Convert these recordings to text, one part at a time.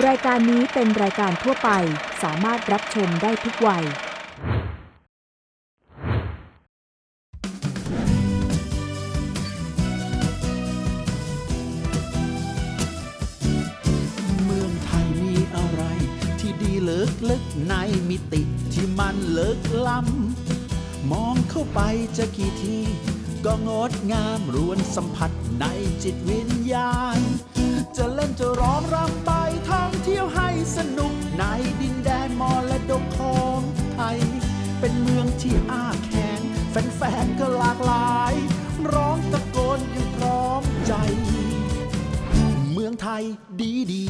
รายการนี้เป็นรายการทั่วไปสามารถรับชมได้ทุกวัย เมืองไทยมีอะไรที่ดีเลิกลึกในมิติที่มันเลิกล้ำมองเข้าไปจะกี่ที ก็งดงามรวนสัมผัสในจิตวิญญาณ จะเล่นจะร้องรำไปท่องเที่ยวให้สนุกในดินแดนมรดกของไทย เป็นเมืองที่อ้าแขนแฟนๆก็หลากหลาย ร้องตะโกนอยังพร้อมใจ เมืองไทยดีดี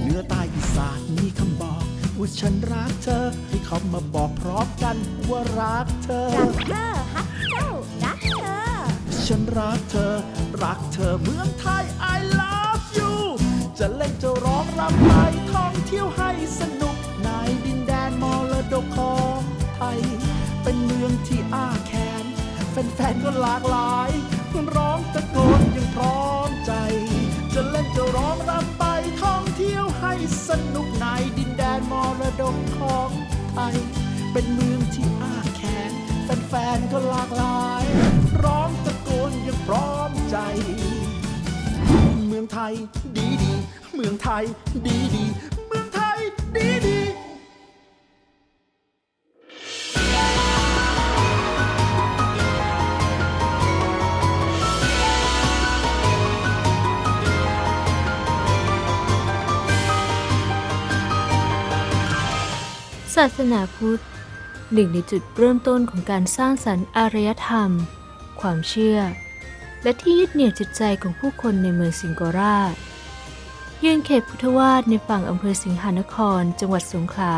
เหนือใต้อีสานมีคำบอกว่าฉันรักเธอ ให้เขามาบอกพร้อมกันว่ารักเธอ รักเธอฮักเจ้ารักเธอ ฉันรักเธอ รักเธอเมืองไทย I love you จะเล่นจะร้องรำไปท่องเที่ยวให้สนุก ในดินแดนมรดกของไทย เป็นเมืองที่อ้าแขนแฟนๆก็หลากหลายร้องตะโกนยังพร้อมใจ จะเล่นจะร้องรำไปท่องเที่ยวให้สนุกในดินแดนมรดกของไทย เป็นเมืองที่อ้าแขนแฟนๆก็หลากหลาย พร้อมใจ เมืองไทยดีดีเมืองไทยดีดีเมืองไทยดีดีศาสนาพุทธหนึ่งในจุดเริ่มต้นของการสร้างสรรค์อารยธรรม ความเชื่อ และที่ยึดเหนี่ยวจิตใจของผู้คนในเมืองสิงโกราชยืนเขตพุทธวาสในฝั่งอำเภอสิงหานคร จังหวัดสงขลา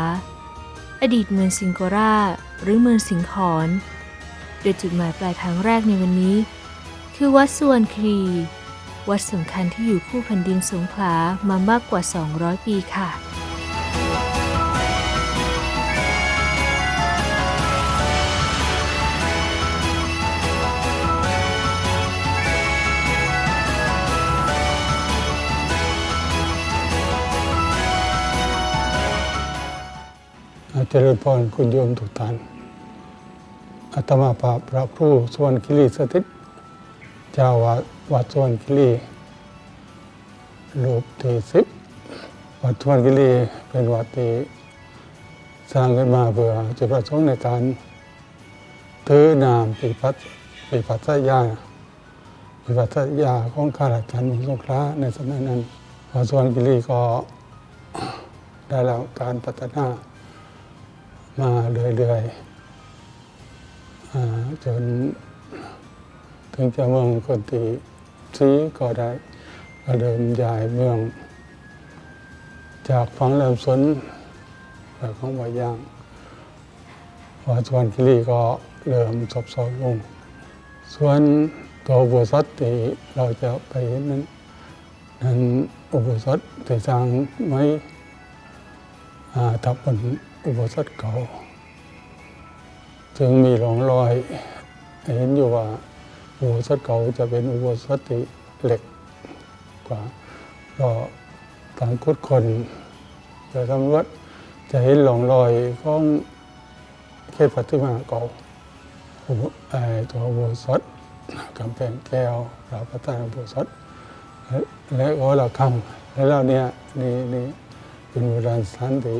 อดีตเมืองสิงโกราหรือเมืองสิงขอน โดยจุดหมายปลายทางแรกในวันนี้ คือวัดสวนครี วัดสำคัญที่อยู่คู่แผ่นดินสงขลามามากกว่า 200 ปีค่ะ เจริญพรคุณโยมทุกท่านอาตมาภาพพระครูสวนคิรีสถิตเจ้าวาดวัดสวนคิรีรูปที่สิบวัดสวนคิรีเป็นวัดที่สร้างขึ้นมาเพื่อจุดประสงค์ในการถือนามปิพัฒปิพัฒยาปิพัฒยาของข้าราชการมืองสงขลาในสมัยนั้นวัดสวนคิรีก็ได้รับการพัฒนา มาเรื่อยๆจนถึงจะเมืองคนที่ซีก็ได้เดิมย้ายเมือง จากฝั่งแหลมสนของวายางวัดสวนคิรีก็เริ่มซบเซาลง ส่วนตัวอุโบสถที่เราจะไปเห็นนั้นนั้นอุโบสถที่สร้างไว้อ่าทับบน อุโบสถเก่าจึงมีร่องรอย เห็นอยู่ว่าอุโบสถเก่าจะเป็นอุโบสถที่เหล็กกว่าก็ทางคุดคนจะสำรวจจะเห็นร่องรอยของเขตปัติมาเก่าไอตัวอุโบสถกำแพงแก้วเราประธาอุโบสถและและก็เราคำและเราเนี่ยนี่นี่เป็นโบราณสถานที่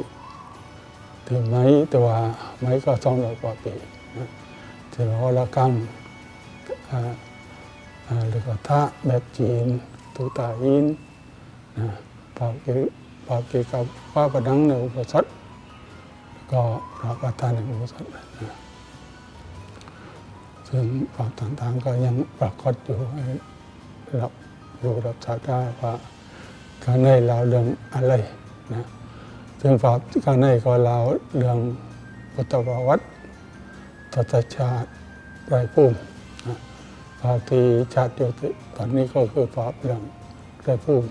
ที่ไม้ต่ว่าไม้ก็สองร้อยกว่าปีนะที่เราละกังอ่าอ่าหรือก็ท่าแบบจีนตุตาอินนะปากเกปากเกกับว่าประดังในอุปสมบทแล้วก็พระประธานในอุปสมบทนะซึ่งภาพต่างๆก็ยังปรากฏอยู่ให้รับรู้รับทราบได้ว่าข้างในเราเรื่องอะไรนะ ซึ่งฝากข้างในก็เล่าเรื่องพุทธประวัติตถชาติไรภูมินะฝากที่ชาติอยู่ที่ตอนนี้ก็คือฝากเรื่องไรภูมิ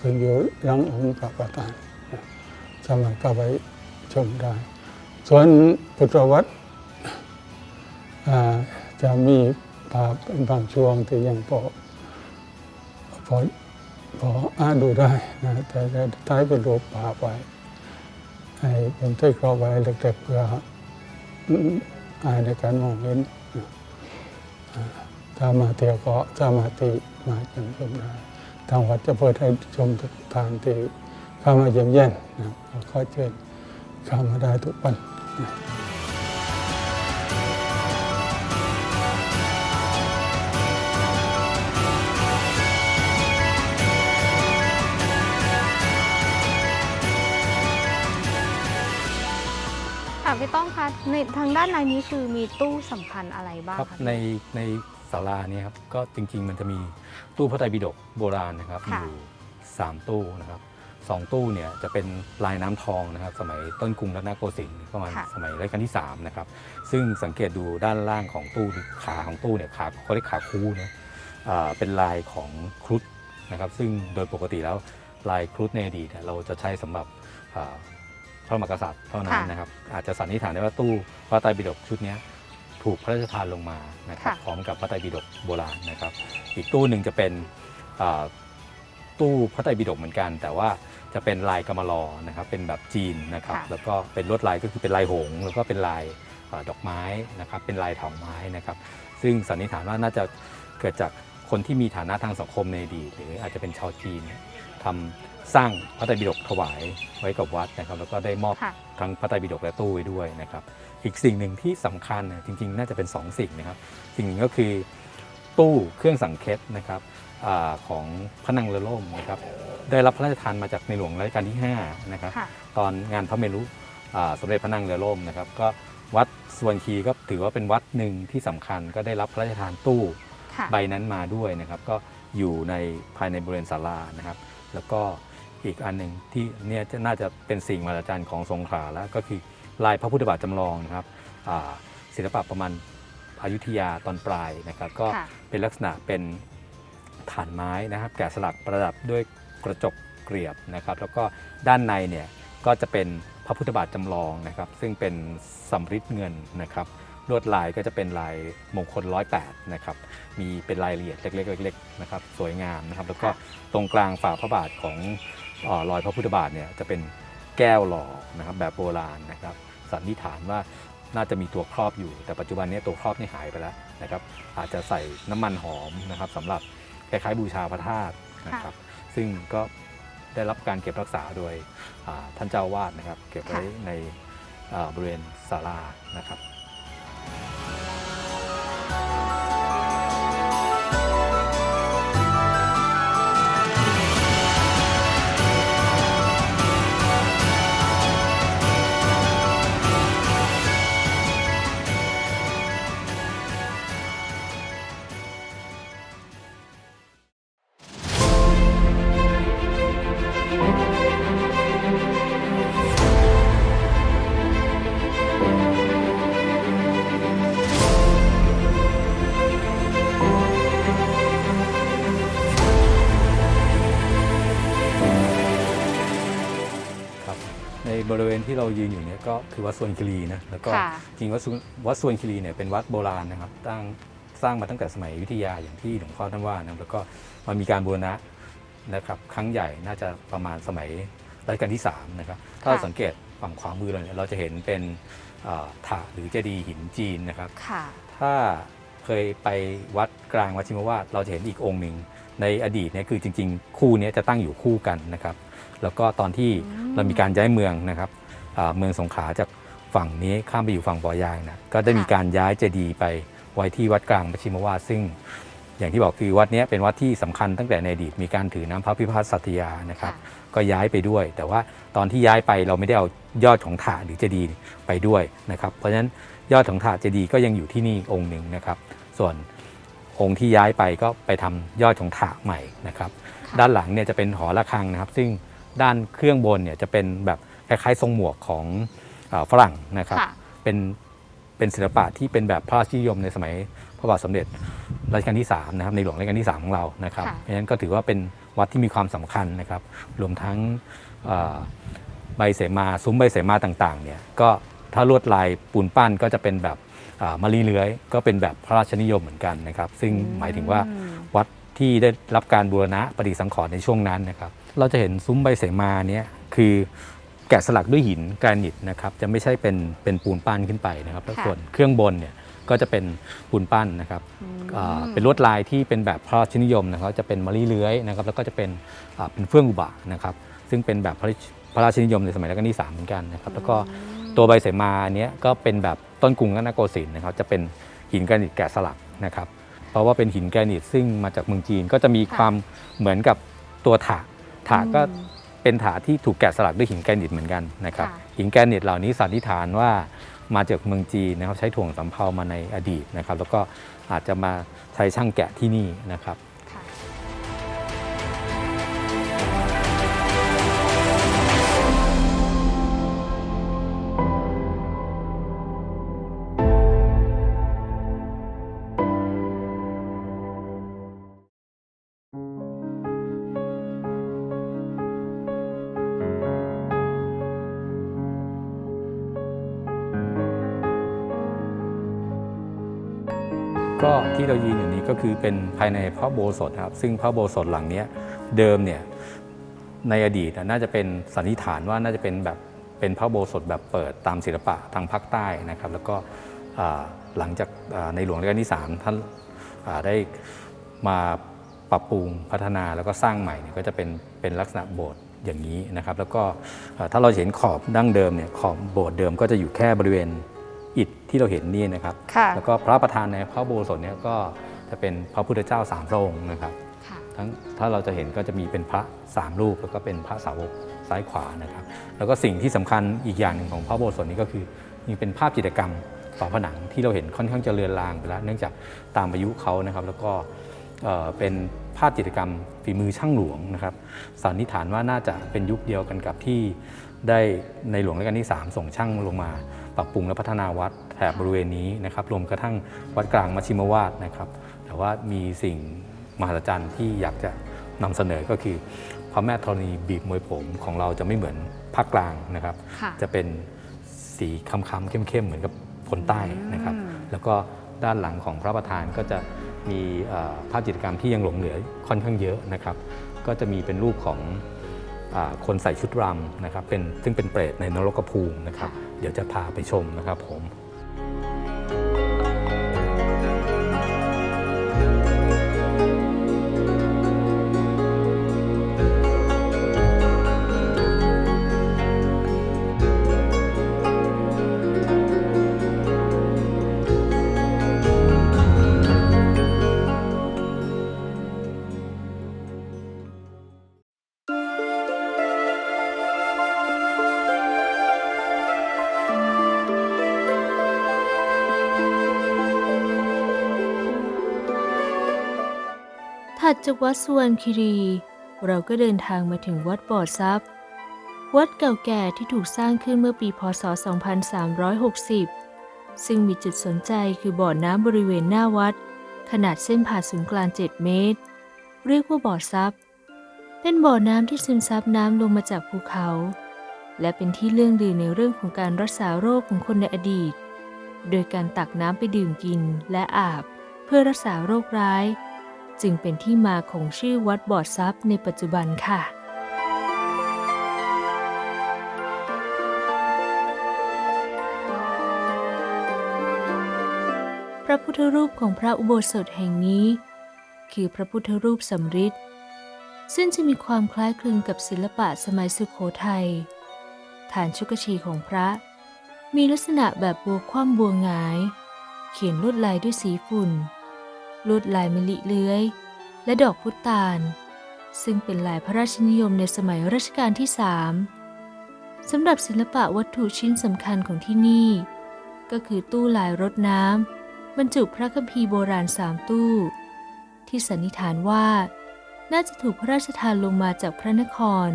ซึ่งอยู่หลังองค์พระประธานนะสามารถเข้าไปชมได้ ส่วนพุทธประวัติจะมีภาพเป็นบางช่วงที่ยังพอพอ ออ่านดูได้นะแต่ท้ายเป็นรูปภาพไว้ให้เป็นไส้กรอกไว้เล็กๆเพื่ออ่านในการมองเห็นถ้ามาเที่ยวก็สมารถที่มาชมชมได้ทางวัดจะเปิดให้ชมทุกทางที่เข้ามาเยี่ยมเยียนนะก็ขอเชิญเข้ามาได้ทุกวันค่ะ พี่ต้องคะในทางด้านในนี้คือมีตู้สำคัญอะไรบ้างครับคะ ในในศาลาเนี่ยครับก็จริงๆ มันจะมีตู้พระไตรปิฎกโบราณนะครับอค่ะ ยู่สามตู้นะครับสองตู้เนี่ยจะเป็นลายน้ำทองนะครับ สมัยต้นกรุงรัตนโกสินทร์ประมาณค่ะ สมัยรัชกาลที่สามนะครับซึ่งสังเกตดูด้านล่างของตู้ขาของตู้เนี่ยขาเขาเรียกขาคูนะอ่าเป็นลายของครุฑนะครับซึ่งโดยปกติแล้วลายครุฑในอดีตเนี่ยเราจะใช้สำหรับอ่า พระมหากษัตริย์เท่านั้นค่ะนะครับ อาจจะสันนิษฐานได้ว่าตู้พระไตรปิฎกชุดเนี้ยถูกพระราชทานลงมานะครับค่ะพร้อมกับพระไตรปิฎกโบราณนะครับ อีกตู้หนึ่งจะเป็นอ่าตู้พระไตรปิฎกเหมือนกัน แต่ว่าจะเป็นลายกำมะลอนะครับเป็นแบบจีนนะครับค่ะแล้วก็เป็นลวดลายก็คือเป็นลายหงส์แล้วก็เป็นลายอาดอกไม้นะครับเป็นลายเถาไม้นะครับ ซึ่งสันนิษฐานว่าน่าจะเกิดจากคนที่มีฐานะทางสังคมในอดีตหรืออาจจะเป็นชาวจีนเนี่ยทำ สร้างพระไตรปิฎกถวายไว้กับวัดนะครับ แล้วก็ได้มอบค่ะ ทั้งพระไตรปิฎกและตู้ไว้ด้วยนะครับ อีกสิ่งหนึ่งที่สำคัญเนี่ยจริง ๆ น่าจะเป็น2สิ่งนะครับ สิ่งหนึ่งก็คือตู้เครื่องสังเคตนะครับอาของพระนางเรือล่มนะครับ ได้รับพระราชทานมาจากในหลวงรัชกาลที่5นะครับ ค่ะ ตอนงานพระเมรุอ่าสมเด็จพระนางเรือล่มนะครับ ก็วัดสวนคีก็ถือว่าเป็นวัดหนึ่งที่สำคัญก็ได้รับพระราชทานตู้ ค่ะ ใบนั้นมาด้วยนะครับ ก็อยู่ในภายในบริเวณศาลานะครับ แล้วก็ อีกอันหนึ่งที่เนี่ยจะน่าจะเป็นสิ่งมหัศจรรย์ของสงขลาแล้วก็คือลายพระพุทธบาทจำลองนะครับอ่าศิลปะประมาณอยุธยาตอนปลายนะครับ ก็ค่ะเป็นลักษณะเป็นฐานไม้นะครับ แกะสลักประดับด้วยกระจกเกลียบนะครับ แล้วก็ด้านในเนี่ยก็จะเป็นพระพุทธบาทจำลองนะครับ ซึ่งเป็นสำริดเงินนะครับลวดลายก็จะเป็นลายมงคลร้อยแปดนะครับ มีเป็นรายละเอียดเล็กๆเล็กๆนะครับ สวยงามนะครับ แล้วก็ตรงกลางฝ่าพระบาทของเออ รอยพระพุทธบาทเนี่ยจะเป็นแก้วหล่อนะครับแบบโบราณนะครับสันนิษฐานว่าน่าจะมีตัวครอบอยู่ แต่ปัจจุบันนี้ตัวครอบนี่หายไปแล้วนะครับอาจจะใส่น้ำมันหอมนะครับสำหรับคล้ายๆบูชาพระธาตุนะครับซึ่งก็ได้รับการเก็บรักษาโดยท่านเจ้าวาดนะครับ เก็บไว้ในบริเวณศาลานะครับ บริเวณที่เรายืนอยู่เนี่ยก็คือวัดสวนคีรีนะแล้วก็ค่ะจริงวัดสวนวัดสวนคีรีเนี่ยเป็นวัดโบราณนะครับตั้งสร้างมาตั้งแต่สมัยอยุธยาอย่างที่หลวงพ่อท่านว่านะแล้วก็มันมีการบูรณะนะครับครั้งใหญ่น่าจะประมาณสมัยรัชกาลที่3นะครับถ้าเราสังเกตฝั่งขวามือเราเนี่ยเราจะเห็นเป็นอ่าถาดหรือเจดีย์หินจีนนะครับ ค่ะ ถ้าเคยไปวัดกลางวัดชิมวาดเราจะเห็นอีกองค์หนึ่งในอดีตเนี่ยคือจริง ๆ คู่เนี้ยจะตั้งอยู่คู่กันนะครับ แล้วก็ตอนที่อืมเรามีการย้ายเมืองนะครับอ่าเมืองสงขลาจากฝั่งนี้ข้ามไปอยู่ฝั่งบ่อยางนะก็ได้มีการย้ายเจดีย์ไปไว้ที่วัดกลางวัดชิมวาดซึ่ง อย่างที่บอกคือวัดเนี้ยเป็นวัดที่สำคัญตั้งแต่ในอดีตมีการถือน้ำพระพิพัฒน์สัตยานะครับค่ะก็ย้ายไปด้วย แต่ว่าตอนที่ย้ายไปเราไม่ได้เอายอดของถาดหรือเจดีย์ไปด้วยนะครับ เพราะฉะนั้นยอดของถาดเจดีย์ก็ยังอยู่ที่นี่องค์หนึ่งนะครับ ส่วนองค์ที่ย้ายไปก็ไปทำยอดของถาดใหม่นะครับค่ะด้านหลังเนี่ยจะเป็นหอระฆังนะครับ ซึ่ง ด้านเครื่องบนเนี่ยจะเป็นแบบคล้ายๆ ทรงหมวกของอาฝรั่งนะครับค่ะเป็นเป็นศิลปะที่เป็นแบบพระราชนิยมในสมัยพระบาทสมเด็จรัชกาลที่3นะครับในหลวงรัชกาลที่ 3 ของเรานะครับค่ะเพราะฉะนั้นก็ถือว่าเป็นวัดที่มีความสำคัญนะครับ รวมทั้งเอ่อใบเสมาซุ้มใบเสมาต่างๆเนี่ยก็ถ้าลวดลายปูนปั้นก็จะเป็นแบบอ่ามะลิเลื้อย ก็เป็นแบบพระราชนิยมเหมือนกันนะครับ ซึ่งหมายถึงว่าอืมวัดที่ได้รับการบูรณะปฏิสังขรณ์ในช่วงนั้นนะครับ เราจะเห็นซุ้มใบเสมาเนี้ยคือแกะสลักด้วยหินแกรนิตนะครับจะไม่ใช่เป็นเป็นปูนปั้นขึ้นไปนะครับแล้วค่ะส่วนเครื่องบนเนี่ยก็จะเป็นปูนปั้นนะครับอ่าเป็นลวดลายที่เป็นแบบพระราชนิยมนะครับจะเป็นมะลิเลื้อยนะครับแล้วก็จะเป็นอ่าเป็นเฟื่องอุบะนะครับซึ่งเป็นแบบพระราชพระราชนิยมในสมัยรัชกาลที่สามเหมือนกันนะครับแล้วก็ตัวใบเสมาเนี้ยก็เป็นแบบต้นกรุงรัตนโกสินทร์นะครับจะเป็นหินแกรนิตแกะสลักนะครับ เพราะว่าเป็นหินแกรนิตซึ่งมาจากเมืองจีนก็จะมีความเหมือนกับตัวถา ถาก็เป็นถาที่ถูกแกะสลักด้วยหินแกรนิตเหมือนกันนะครับค่ะหินแกรนิตเหล่านี้สันนิษฐานว่ามาจากเมืองจีนนะครับใช้ถ่วงสำเภามาในอดีตนะครับ แล้วก็อาจจะมาใช้ช่างแกะที่นี่นะครับ ก็ที่เรายืนอยู่นี้ก็คือเป็นภายในพระโบสถครับ ซึ่งพระโบสถหลังนี้เดิมเนี่ยในอดีตน่าจะเป็นสันนิษฐานว่าน่าจะเป็นแบบเป็นพระโบสถแบบเปิดตามศิลปะทางภาคใต้นะครับ แล้วก็หลังจากในหลวงรัชกาลที่ 3 ท่านได้มาปรับปรุงพัฒนาแล้วก็สร้างใหม่ก็จะเป็นเป็นลักษณะโบสถ์อย่างนี้นะครับ แล้วก็ถ้าเราเห็นขอบดั้งเดิมเนี่ยขอบโบสถ์เดิมก็จะอยู่แค่บริเวณ อิฐที่เราเห็นนี่นะครับค่ะแล้วก็พระประธานในพระอุโบสถเนี่ยก็จะเป็นพระพุทธเจ้าสามพระองค์นะครับค่ะทั้งถ้าเราจะเห็นก็จะมีเป็นพระสามรูปแล้วก็เป็นพระสาวกซ้ายขวานะครับ แล้วก็สิ่งที่สำคัญอีกอย่างหนึ่งของพระอุโบสถนี้ก็คือมีเป็นภาพจิตรกรรมฝาผนังที่เราเห็นค่อนข้างจะเลือนลางไปแล้ว เนื่องจากตามอายุเขานะครับ แล้วก็เอ่อเป็นภาพจิตรกรรมฝีมือช่างหลวงนะครับสันนิษฐานว่าน่าจะเป็นยุคเดียวกันกับที่ได้ในหลวงรัชกาลที่ 3 ส่งช่างลงมา ปรับปรุงและพัฒนาวัดแถบบริเวณนี้นะครับรวมกระทั่งวัดกลางมัชชิมวาดนะครับแต่ว่ามีสิ่งมหัศจรรย์ที่อยากจะนำเสนอก็คือพระแม่ธรณีบีบมวยผมของเราจะไม่เหมือนภาคกลางนะครับค่ะจะเป็นสีค้ำๆเข้มๆเหมือนกับคนใต้นะครับอืมแล้วก็ด้านหลังของพระประธานก็จะมีเอ่อภาพจิตรกรรมที่ยังหลงเหลือค่อนข้างเยอะนะครับ ก็จะมีเป็นรูปของอา คนใส่ชุดรำนะครับเป็นซึ่งเป็นเปรตในนรกภูมินะครับ เดี๋ยวจะพาไปชมนะครับผม ถัดจากวัดสุวรรณคีรี เราก็เดินทางมาถึงวัดบ่อทรัพย์ วัดเก่าแก่ที่ถูกสร้างขึ้นเมื่อปีพศ 2360 ซึ่งมีจุดสนใจคือบ่อน้ำบริเวณหน้าวัด ขนาดเส้นผ่าศูนย์กลาง 7 เมตร เรียกว่าบ่อทรัพย์ เป็นบ่อน้ำที่ซึมซับน้ำลงมาจากภูเขา และเป็นที่เรื่องลือในเรื่องของการรักษาโรคของคนในอดีต โดยการตักน้ำไปดื่มกินและอาบ เพื่อรักษาโรคร้าย จึงเป็นที่มาของชื่อวัดบ่อทรัพย์ในปัจจุบันค่ะ พระพุทธรูปของพระอุโบสถแห่งนี้ คือพระพุทธรูปสำริดซึ่งจะมีความคล้ายคลึงกับศิลปะสมัยสุโขทัย ฐานชุกชีของพระ มีลักษณะแบบบัวคว่ำบัวงาย เขียนลวดลายด้วยสีฝุ่น ลวดลายมะลิเลื้อย และดอกพุตาลซึ่งเป็นลายพระราชนิยมในสมัยรัชกาลที่สามสำหรับศิลปะวัตถุชิ้นสำคัญของที่นี่ ก็คือตู้ลายรดน้ำบรรจุพระคัมภีร์โบราณสามตู้ ที่สันนิษฐานว่า น่าจะถูกพระราชทานลงมาจากพระนคร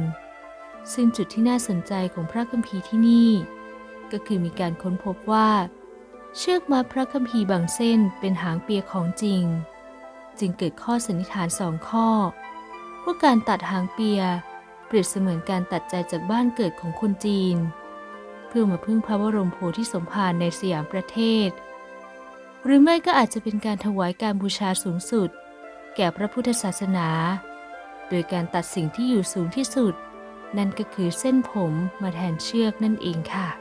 ซึ่งจุดที่น่าสนใจของพระคัมภีร์ที่นี่ ก็คือมีการค้นพบว่า เชือกมัดพระคัมภีร์บางเส้นเป็นหางเปียของจริง จึงเกิดข้อสันนิษฐานสองข้อ ว่าการตัดหางเปียเปรียบเสมือนการตัดใจจากบ้านเกิดของคนจีน เพื่อมาพึ่งพระบรมโพธิสมภารในสยามประเทศ หรือไม่ก็อาจจะเป็นการถวายการบูชาสูงสุด แก่พระพุทธศาสนา โดยการตัดสิ่งที่อยู่สูงที่สุด นั่นก็คือเส้นผมมาแทนเชือกนั่นเองค่ะ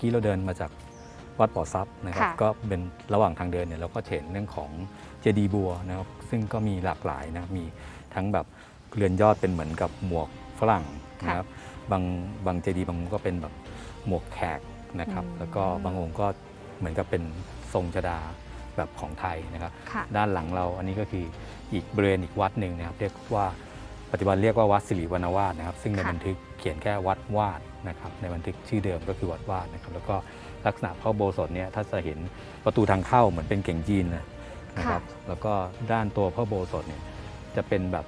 อยู่เนี่ยเมื่อกี้เราเดินมาจากวัดป่อซับนะครับ ค่ะ ก็เป็นระหว่างทางเดินเนี่ยเราก็เห็นเรื่องของเจดีย์บัวนะครับ ซึ่งก็มีหลากหลายนะมีทั้งแบบเรือนยอดเป็นเหมือนกับหมวกฝรั่งนะครับ บางบางเจดีย์บางองค์ก็เป็นแบบหมวกแขกนะครับ อืม แล้วก็บางองค์ก็เหมือนกับเป็นทรงชดาแบบของไทยนะครับ ค่ะ ด้านหลังเราอันนี้ก็คืออีกบริเวณอีกวัดหนึ่งนะครับ เรียกว่า ปัจจุบันเรียกว่าวัดสิริวรรณวาสนะครับ ซึ่งในค่ะบันทึกเขียนแค่วัดวาดนะครับในบันทึกชื่อเดิมก็คือวัดวาดนะครับแล้วก็ลักษณะพระอุโบสถเนี่ยถ้าจะเห็นประตูทางเข้าเหมือนเป็นเก่งจีนนะนะครับแล้วก็ด้านตัวพระอุโบสถเนี่ยจะเป็นแบบ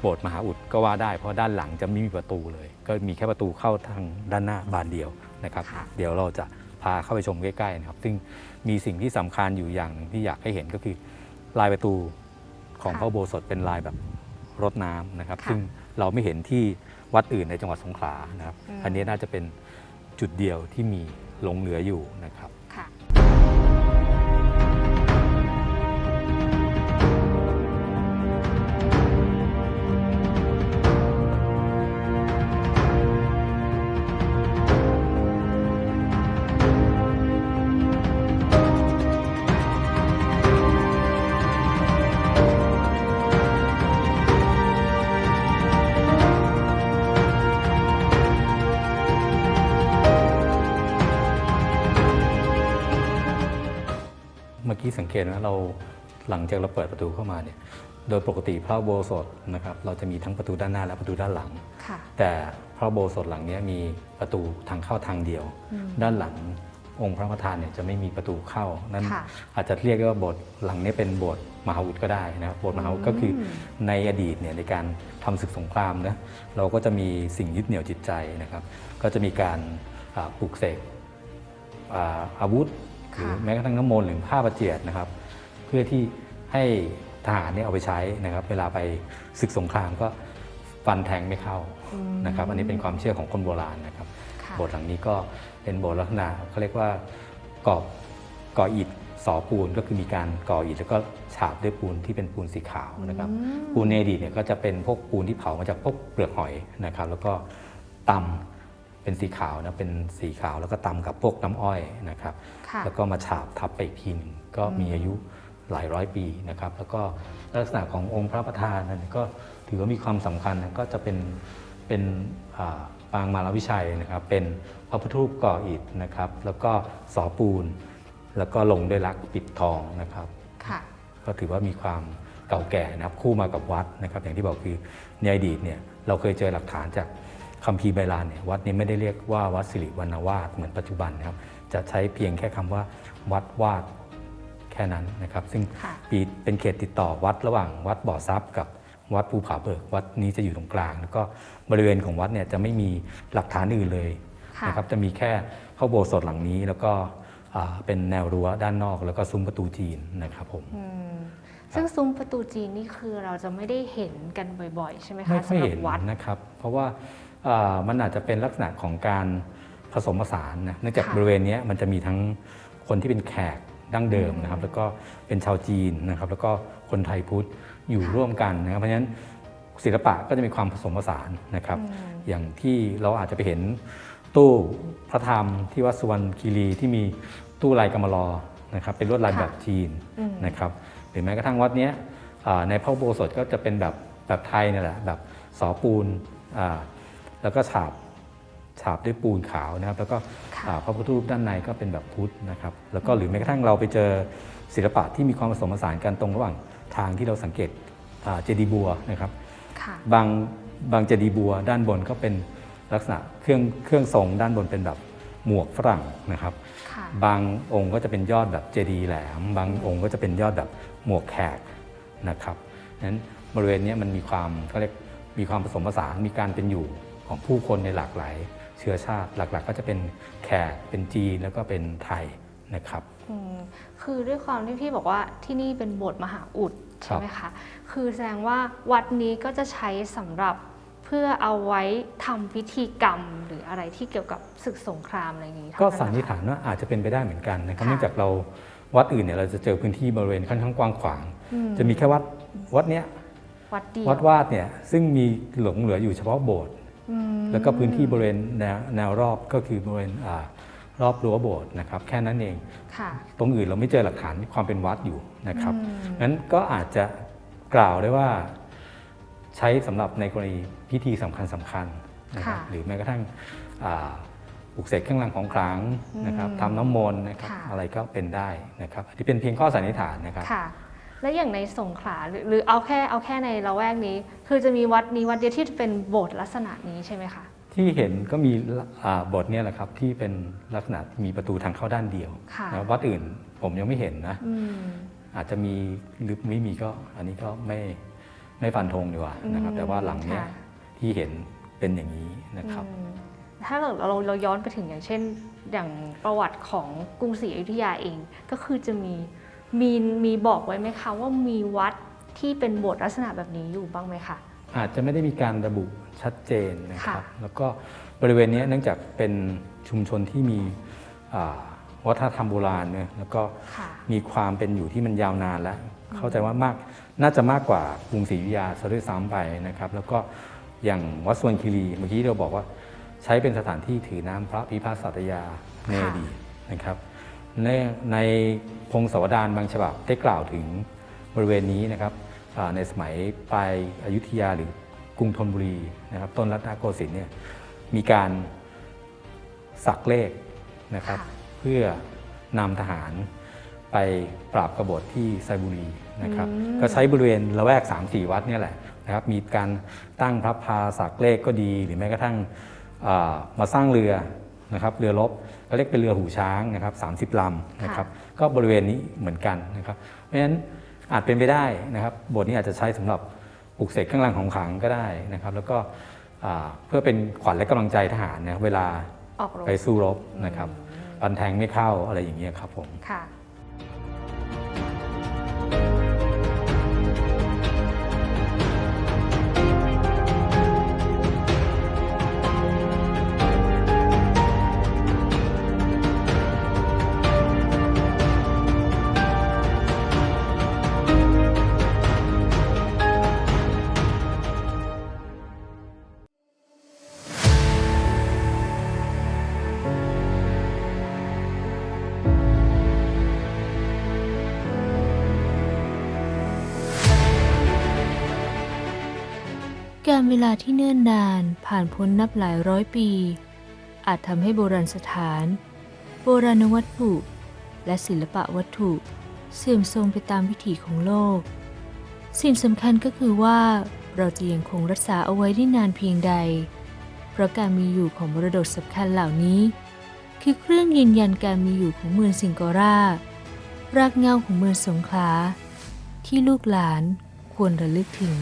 โบสถ์มหาอุดก็ว่าได้ เพราะด้านหลังจะไม่มีประตูเลย ก็มีแค่ประตูเข้าทางด้านหน้าบานเดียวนะครับค่ะเดี๋ยวเราจะพาเข้าไปชมใกล้ๆนะครับ ซึ่งมีสิ่งที่สำคัญอยู่อย่างหนึ่งที่อยากให้เห็นก็คือลายประตูของค่ะพระอุโบสถเป็นลายแบบ รดน้ำนะครับ ค่ะซึ่งเราไม่เห็นที่วัดอื่นในจังหวัดสงขลานะครับ อืม อันนี้น่าจะเป็นจุดเดียวที่มีหลงเหลืออยู่นะครับ เมื่อกี้สังเกตว่าเราหลังจากเราเปิดประตูเข้ามาเนี่ยโดยปกติพระอุโบสถนะครับเราจะมีทั้งประตูด้านหน้าและประตูด้านหลังค่ะแต่พระอุโบสถหลังเนี้ยมีประตูทางเข้าทางเดียว ด้านหลังองค์พระประธานเนี่ยจะไม่มีประตูเข้านั้นค่ะอาจจะเรียกได้ว่าโบสถ์หลังนี้เป็นโบสถ์มหาอุดก็ได้นะครับโบสถ์มหาอุดก็คือในอดีตเนี่ยในการทำศึกสงครามนะเราก็จะมีสิ่งยึดเหนี่ยวจิตใจนะครับ ก็จะมีการอ่าปลูกเสกอ่าอาวุธ หรือค่ะแม้กระทั่งน้ำมนต์หรือผ้าประเจียดนะครับ เพื่อที่ให้ทหารเนี่ยเอาไปใช้นะครับ เวลาไปศึกสงครามก็ฟันแทงไม่เข้านะครับ อันนี้เป็นความเชื่อของคนโบราณนะครับค่ะโบสถ์หลังนี้ก็เป็นโบสถ์ลักษณะเขาเรียกว่าก่อก่ออิฐสอปูนก็คือมีการก่ออิฐแล้วก็ฉาบด้วยปูนที่เป็นปูนสีขาวนะครับ ปูนในอดีตเนี่ยก็จะเป็นพวกปูนที่เผามาจากพวกเปลือกหอยนะครับ แล้วก็ตำ เป็นสีขาวนะเป็นสีขาวแล้วก็ตำกับพวกน้ำอ้อยนะครับค่ะแล้วก็มาฉาบทับไปอีกทีหนึงก็มีอายุหลายร้อยปีนะครับ แล้วก็ลักษณะขององค์พระประธานนั้นก็ถือว่ามีความสำคัญนะก็จะเป็นเป็นอ่าปางมาลวิชัยนะครับ เป็นพระพุทธรูปก่ออิฐนะครับ แล้วก็สอปูน แล้วก็ลงด้วยลักษณ์ปิดทองนะครับค่ะก็ถือว่ามีความเก่าแก่นะครับคู่มากับวัดนะครับ อย่างที่บอกคือในอดีตเนี่ยเราเคยเจอหลักฐานจาก คัมภีร์ไบลานเนี่ยวัดนี้ไม่ได้เรียกว่าวัดสิริวรรณวาสเหมือนปัจจุบันนะครับจะใช้เพียงแค่คำว่าวัดวาดแค่นั้นนะครับ ซึ่งค่ะปีเป็นเขตติดต่อวัดระหว่างวัดบ่อทรัพย์กับวัดภูผาเบิก วัดนี้จะอยู่ตรงกลาง แล้วก็บริเวณของวัดเนี่ยจะไม่มีหลักฐานอื่นเลยค่ะนะครับจะมีแค่พระอุโบสถหลังนี้แล้วก็อ่าเป็นแนวรั้วด้านนอก แล้วก็ซุ้มประตูจีนนะครับผมอืมซึ่งซุ้มประตูจีนนี่คือเราจะไม่ได้เห็นกันบ่อยๆ ใช่ไหมคะไม่ค่อยสำหรัเห็นบวัดนะครับ เพราะว่าเอ่อ มันอาจจะเป็นลักษณะของการผสมผสานนะเนื่องจากค่ะบริเวณเนี้ยมันจะมีทั้งคนที่เป็นแขกดั้งเดิมนะครับ แล้วก็เป็นชาวจีนนะครับ แล้วก็คนไทยพุทธอยู่ร่วมกันนะครับ เพราะฉะนั้นศิลปะก็จะมีความผสมผสานนะครับ อย่างที่เราอาจจะไปเห็นตู้พระธรรมที่วัดสุวรรณคีรีที่มีตู้ลายกำมะลอนะครับ เป็นลวดลายค่ะแบบจีนอืมนะครับหรือแม้กระทั่งวัดเนี้ยอ่าในพระอุโบสถก็จะเป็นแบบแบบไทยนี่แหละแบบสอปูนอ่า แล้วก็ฉาบฉาบด้วยปูนขาวนะครับ แล้วก็ค่ะอ่าพระพุทธรูปด้านในก็เป็นแบบพุทธนะครับ แล้วก็หรือแม้กระทั่งเราไปเจอศิลปะที่มีความผสมผสานกันตรงระหว่างทางที่เราสังเกตอ่าเจดีย์บัวนะครับค่ะบางบางเจดีย์บัวด้านบนก็เป็นลักษณะเครื่องเครื่องทรงด้านบนเป็นแบบหมวกฝรั่งนะครับค่ะบางองค์ก็จะเป็นยอดแบบเจดีย์แหลม บางองค์ก็จะเป็นยอดแบบหมวกแขกนะครับนั้นบริเวณเนี้ยมันมีความเขาเรียกมีความผสมผสานมีการเป็นอยู่ ของผู้คนในหลากหลาย เชื้อชาติหลักๆ ก็จะเป็นแขกเป็นจีนแล้วก็เป็นไทยนะครับอืมคือด้วยความที่พี่บอกว่าที่นี่เป็นโบสถ์มหาอุดครัใช่บไหมคะคือแสดงว่าวัดนี้ก็จะใช้สำหรับเพื่อเอาไว้ทำพิธีกรรม หรืออะไรที่เกี่ยวกับศึกสงครามอะไรอย่างนี้เท่ก็เหรอคะสันนิษฐานว่าอาจจะเป็นไปได้เหมือนกันนะครับค่ะเนื่องจากเราวัดอื่นเนี่ยเราจะเจอพื้นที่บริเวณค่อนข้างกว้างขวางอืมจะมีแค่วัดวัดเนี้ยวัดเดียววัดวาดเนี่ยซึ่งมีหลงเหลืออยู่เฉพาะโบสถ์อืม แล้วก็พื้นที่บริเวณแนวแนวรอบก็คือบริเวณอารอบรั้วโบสถ์นะครับ แค่นั้นเองค่ะตรงอื่นเราไม่เจอหลักฐานความเป็นวัดอยู่นะครับอืมงั้นก็อาจจะกล่าวได้ว่าใช้สำหรับในกรณีพิธีสำคัญสำคัญๆนะครับค่ะหรือแม้กระทั่งอ่าปลุกเสกเครื่องรางของขลังนะครับอืมทำน้ำมนต์นะครับค่ะอะไรก็เป็นได้นะครับอันนี้เป็นเพียงข้อสันนิษฐานนะครับค่ะ แล้วอย่างในสงขลาหรือหรือเอาแค่เอาแค่ในละแวกนี้ คือจะมีวัดนี้วัดเดียวที่เป็นโบสถ์ลักษณะนี้ใช่ไหมคะที่เห็นก็มีอ่าบทเนี่ยแหละครับที่เป็นลักษณะมีประตูทางเข้าด้านเดียวค่ะนะวัดอื่นผมยังไม่เห็นนะอืมอาจจะมีหรือไม่มีก็อันนี้ก็ไม่ไม่ฟันธงดีกว่านะครับอืมแต่ว่าหลังเนี้ยค่ะที่เห็นเป็นอย่างนี้นะครับอืมถ้าเกิดเราเราย้อนไปถึงอย่างเช่น อย่างประวัติของกรุงศรีอยุธยาเองก็คือจะมี มีมีบอกไว้ไหมคะว่ามีวัดที่เป็นโบสถ์ลักษณะแบบนี้อยู่บ้างไหมคะ อาจจะไม่ได้มีการระบุชัดเจนนะครับค่ะแล้วก็บริเวณเนี้ยเนื่องจากเป็นชุมชนที่มีอ่าวัฒนธรรมโบราณเนี่ยแล้วก็ค่ะมีความเป็นอยู่ที่มันยาวนานแล้ว เข้าใจว่ามากน่าจะมากกว่ากรุงศรีอยุธยาซะด้วยซ้ำไปนะครับ แล้วก็อย่างวัดสวนคีรีเมื่อกี้เราบอกว่าใช้เป็นสถานที่ถือน้ำพระพิพาทสัตยาในอดีตนะครับ ในในพงศาวดารบางฉบับได้กล่าวถึงบริเวณนี้นะครับอ่าในสมัยปลายอายุทยาหรือกรุงธนบุรีนะครับต้นรัตนโกสินทร์เนี่ยมีการสักเลขนะครับค่ะเพื่อนำทหารไปปราบกบฏที่ไซบุรีนะครับอืมก็ใช้บริเวณละแวก 3-4 วัดเนี่ยแหละนะครับมีการตั้งพระพาสักเลขก็ดี หรือแม้กระทั่งอ่ามาสร้างเรือ นะครับเรือรบก็เรียกเป็นเรือหูช้างนะครับ30ลำนะครับก็บริเวณนี้เหมือนกันนะครับ เพราะฉะนั้นอาจเป็นไปได้นะครับบทนี้อาจจะใช้สำหรับปลุกเสกเครื่องรางของขลังก็ได้นะครับ แล้วก็อ่าเพื่อเป็นขวัญและกำลังใจทหารนะเวลาออกรบไปสู้รบนะครับฟันแทงไม่เข้าอะไรอย่างเงี้ยครับผมค่ะ เวลาที่เนิ่นนานผ่านพ้นนับหลายร้อยปี อาจทำให้โบราณสถาน โบราณวัตถุ และศิลปะวัตถุ เสื่อมโทรมไปตามวิถีของโลก สิ่งสำคัญก็คือว่าเราจะยังคงรักษาเอาไว้ได้นานเพียงใด เพราะการมีอยู่ของมรดกสำคัญเหล่านี้ คือเครื่องยืนยันการมีอยู่ของเมืองสิงโกรารากเหง้าของเมืองสงขลาที่ลูกหลานควรระลึกถึง